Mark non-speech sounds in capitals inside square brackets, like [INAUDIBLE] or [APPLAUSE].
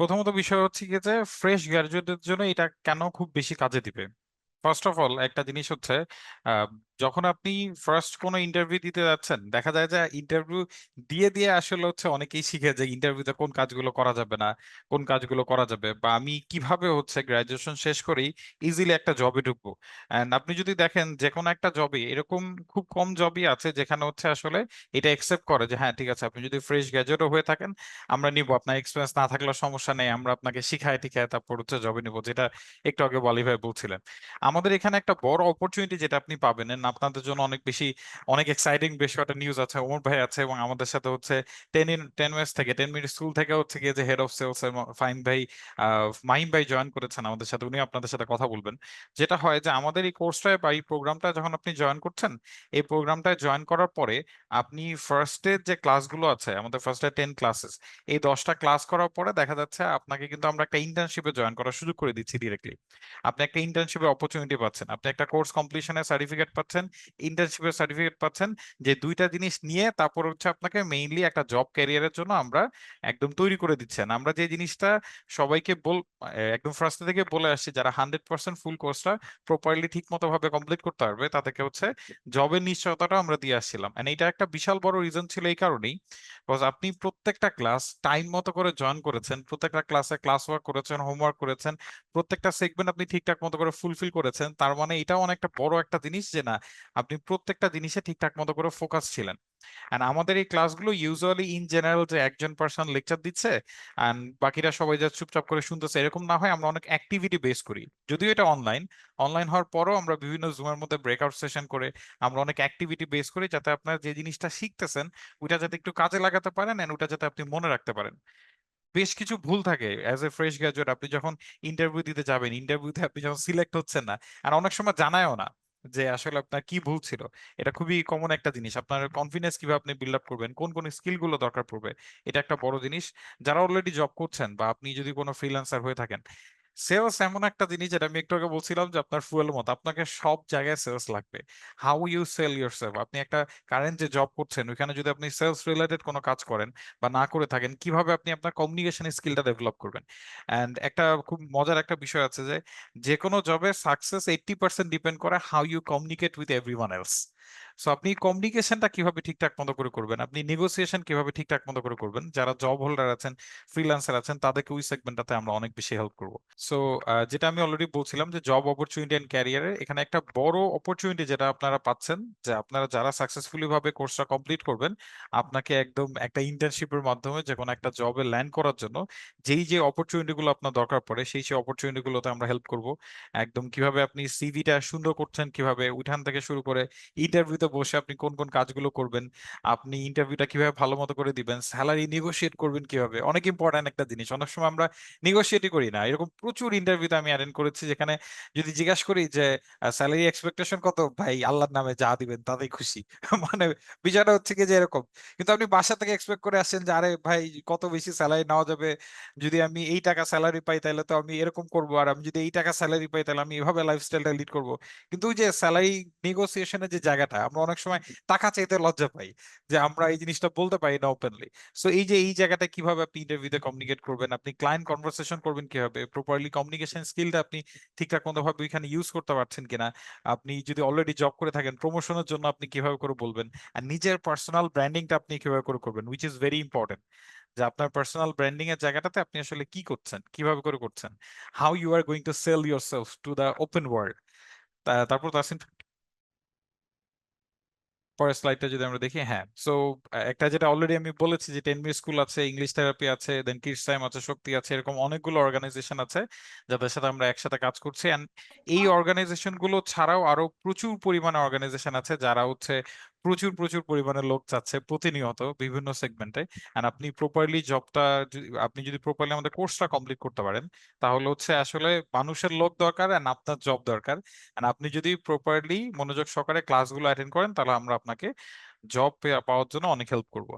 প্রথমত বিষয় হচ্ছে কি যে ফ্রেশ গ্র্যাজুয়েটদের জন্য এটা কেন খুব বেশি কাজে দিবে? ফার্স্ট অফ অল একটা জিনিস হচ্ছে যখন আপনি ফার্স্ট কোনো ইন্টারভিউ দিতে যাচ্ছেন, দেখা যায় যে ইন্টারভিউ দিয়ে দিয়ে আসলে হচ্ছে অনেকেই শিখে যে ইন্টারভিউতে কোন কাজগুলো করা যাবে না, কোন কাজগুলো করা যাবে বা আমি কীভাবে হচ্ছে গ্রাজুয়েশন শেষ করেই ইজিলি একটা জবে ঢুকবো। এন্ড আপনি যদি দেখেন যে কোনো একটা জবে এরকম খুব কম জবই আছে যেখানে হচ্ছে আসলে এটা একসেপ্ট করে যে হ্যাঁ ঠিক আছে, আপনি যদি ফ্রেশ গ্র্যাজুয়েটও হয়ে থাকেন, আমরা নিব। আপনার এক্সপিরিয়েন্স না থাকলে সমস্যা নেই, আমরা আপনাকে শিখায় টিখায় তারপর হচ্ছে জবে নিব, যেটা একটু আগে বলি ভাই বলছিলেন। আমাদের এখানে একটা বড় অপরচুনিটি যেটা আপনি পাবেন আপনাদের জন্য অনেক বেশি, অনেক এক্সাইটিং বেশ কয়েকটা নিউজ আছে ওমর ভাই আছে এবং আমাদের সাথে হচ্ছে টেন ইন টেন ওয়েস থেকে টেন মিনিট স্কুল থেকে হচ্ছে গিয়ে যে হেড অফ সেলস ফাইন ভাই মাহিম ভাই জয়েন করেছেন আমাদের সাথে উনি আপনাদের সাথে কথা বলবেন। যেটা হয় যে আমাদের এই কোর্সটায় বা এই প্রোগ্রামটা যখন আপনি জয়েন করছেন, এই প্রোগ্রামটায় জয়েন করার পরে আপনি ফার্স্টে যে ক্লাসগুলো আছে, আমাদের ফার্স্টে টেন ক্লাসেস এই দশটা ক্লাস করার পরে দেখা যাচ্ছে আপনাকে কিন্তু আমরা একটা ইন্টার্নশিপে জয়েন করার সুযোগ করে দিচ্ছি ডিরেক্টলি আপনি একটা ইন্টার্নশিপের অপরচুনিটি পাচ্ছেন, আপনি একটা কোর্স কমপ্লিশনের সার্টিফিকেট পাচ্ছেন ইন্টার্নশিপের সার্টিফিকেট পাচ্ছেন, যে দুইটা জিনিস নিয়ে তারপর হচ্ছে আপনাকে মেইনলি একটা জব ক্যারিয়ারের জন্য আমরা একদম তৈরি করে দিচ্ছেন। আমরা যে জিনিসটা সবাইকে বল একদম ফার্স্ট থেকে বলে আসছি, যারা হান্ড্রেড পার্সেন্ট ফুল কোর্সটা প্রপারলি ঠিক মতো ভাবে কমপ্লিট করতে পারবে, তাদেরকে হচ্ছে জবের নিশ্চয়তাটা আমরা দিয়ে আসছিলাম। এন্ড এটা একটা বিশাল বড় রিজন ছিল এই কারণেই বিকজ আপনি প্রত্যেকটা ক্লাস টাইম মতো করে জয়েন করেছেন, প্রত্যেকটা ক্লাসে ক্লাস ওয়ার্ক করেছেন হোমওয়ার্ক করেছেন, প্রত্যেকটা সেগমেন্ট আপনি ঠিকঠাক মতো করে ফুলফিল করেছেন, তার মানে এটাও অনেকটা বড় একটা জিনিস যে না আপনি প্রত্যেকটা জিনিসে ঠিকঠাক মতো করে ফোকাস ছিলেন। এন্ড আমাদের এই ক্লাসগুলো ইউজুয়ালি ইন জেনারেল যে একজন পার্সন লেকচার দিচ্ছে এন্ড বাকিরা সবাই যা চুপচাপ করে শুনতেছে, এরকম না হয় আমরা অনেক অ্যাক্টিভিটি বেস করি। যদিও এটা অনলাইন অনলাইন হওয়ার পরও আমরা বিভিন্ন জুমের মধ্যে ব্রেকআউট সেশন করে, আমরা অনেক অ্যাক্টিভিটি বেস করি যাতে আপনার যে জিনিসটা শিখতেছেন, ওইটা যাতে একটু কাজে লাগাতে পারেন এন্ড ওটা যাতে আপনি মনে রাখতে পারেন। বেশ কিছু ভুল থাকে। অ্যাজ এ ফ্রেশ গ্রাজুয়েট আপনি যখন ইন্টারভিউ দিতে যাবেন ইন্টারভিউতে আপনি যখন সিলেক্ট হচ্ছেন না আর অনেক সময় জানায়ও না। যে আসলে আপনার কি ভুল ছিল? এটা খুবই কমন একটা জিনিস। আপনার কনফিডেন্স কীভাবে আপনি বিল্ড আপ করবেন? কোন কোন স্কিলগুলো দরকার পড়বে? এটা একটা বড় জিনিস। যারা অলরেডি জব করছেন বা আপনি যদি কোনো ফ্রিল্যান্সার হয়ে থাকেন সেলস এমন একটা জিনিস যেটা আমি একটু আগে বলছিলাম যে আপনার ফুয়েলের মতো। আপনাকে সব জায়গায় সেলস লাগবে। How you sell yourself আপনি একটা কারেন্ট যে জব করছেন, ওইখানে যদি আপনি সেলস রিলেটেড কোনো কাজ করেন বা না করে থাকেন, কীভাবে আপনি আপনার কমিউনিকেশন স্কিলটা ডেভেলপ করবেন? অ্যান্ড একটা খুব মজার একটা বিষয় আছে যে যে কোনো জবে সাকসেস এইটটি পার্সেন্ট ডিপেন্ড করে how you communicate with everyone else so আপনি কমিউনিকেশনটা কীভাবে ঠিকঠাক মতো করে করবেন? আপনি নেগোসিয়েশন কীভাবে ঠিকঠাক মতো করে করবেন? যারা জব হোল্ডার আছেন ফ্রিল্যান্সার আছেন, তাদেরকে ওই সেগমেন্টটাতে আমরা অনেক বেশি হেল্প করব। সো যেটা আমি অলরেডি বলছিলাম যে জব অপরচুনিটি এন্ড ক্যারিয়ারে এখানে একটা বড় অপরচুনিটি যেটা আপনারা পাচ্ছেন, যে আপনারা যারা সাকসেসফুলি ভাবে কোর্সটা কমপ্লিট করবেন, আপনাকে একদম একটা ইন্টার্নশিপের মাধ্যমে যে কোনো একটা জবে ল্যান্ড করার জন্য, যেই যে অপরচুনিটি গুলো আপনার দরকার পড়ে, সেই সেই অপরচুনিটি গুলোতে আমরা হেল্প করব। একদম কীভাবে আপনি সিভিটা সুন্দর করছেন, কীভাবে উঠান থেকে শুরু করে ইন্টারভিউতে বসে আপনি কোন কোন কাজগুলো করবেন, আপনি ইন্টারভিউটা কীভাবে ভালো মতো করে দিবেন স্যালারি নেগোশিয়েট করবেন কীভাবে, অনেক ইম্পর্ট্যান্ট একটা জিনিস। অনেক সময় আমরা নেগোশিয়েটই করি না। এরকম প্রচুর ইন্টারভিউতে আমি অ্যাটেন্ড করেছি যেখানে যদি জিজ্ঞাসা করি যে স্যালারি এক্সপেকটেশন কত? ভাই, আল্লাহর নামে যা দিবেন তাতেই খুশি। [LAUGHS] মানে বিষয়টা হচ্ছে কি যে এরকম। কিন্তু আপনি বাসা থেকে এক্সপেক্ট করে আসছেন যে, আরে ভাই, কত বেশি স্যালারি নেওয়া যাবে? যদি আমি এই টাকা স্যালারি পাই তাহলে তো আমি এরকম করব। আর আমি যদি এই টাকা স্যালারি পাই তাহলে আমি এভাবে লাইফস্টাইলটা লিড করব। কিন্তু যে স্যালারি নেগোসিয়েশনের যে জায়গাটা আমরা অনেক সময় টাকা চাইতে লজ্জা পাই যে আমরা এই জিনিসটা বলতে পারি না ওপেনলি সো এই যে এই জায়গাটা কীভাবে আপনি ইন্টারভিউতে কমিউনিকেট করবেন? আপনি ক্লায়েন্ট কনভারসেশন করবেন কীভাবে? প্রপারলি কমিউনিকেশন স্কিলটা আপনি ঠিকঠাক মতো ভাবে ওইখানে ইউজ করতে পারছেন কিনা? আপনি যদি অলরেডি জব করে থাকেন প্রমোশনের জন্য আপনি কীভাবে করে বলবেন? আর নিজের পার্সোনাল ব্র্যান্ডিংটা আপনি কীভাবে করে করবেন? উইচ ইজ ভেরি ইম্পর্টেন্ট যে আপনার পার্সোনাল ব্র্যান্ডিং এর জায়গাটাতে আপনি আসলে কি করছেন? কীভাবে করে করছেন? How you are going to sell yourself to the open world তারপর তাসিন পরের স্লাইডটা যদি আমরা দেখি হ্যাঁ সো একটা যেটা অলরেডি আমি বলেছি যে টেনমি স্কুল আছে ইংলিশ থেরাপি আছে দেন কিডস টাইম আছে শক্তি আছে এরকম অনেকগুলো অর্গানাইজেশন আছে যাদের সাথে আমরা একসাথে কাজ করছি এন্ড এই অর্গানাইজেশনগুলো ছাড়াও আরও প্রচুর পরিমাণে অর্গানাইজেশন আছে যারা হচ্ছে প্রচুর প্রচুর পরিমাণে লোক চাচ্ছে প্রতিনিয়ত বিভিন্ন সেগমেন্টে এন্ড আপনি প্রপারলি জবটা আপনি যদি প্রপারলি আমাদের কোর্সটা কমপ্লিট করতে পারেন, তাহলে হচ্ছে আসলে মানুষের লোক দরকার এন্ড আপনার জব দরকার। এন্ড আপনি যদি প্রপারলি মনোযোগ সহকারে ক্লাসগুলো অ্যাটেন্ড করেন, তাহলে আমরা আপনাকে জব পাওয়ার জন্য অনেক হেল্প করব।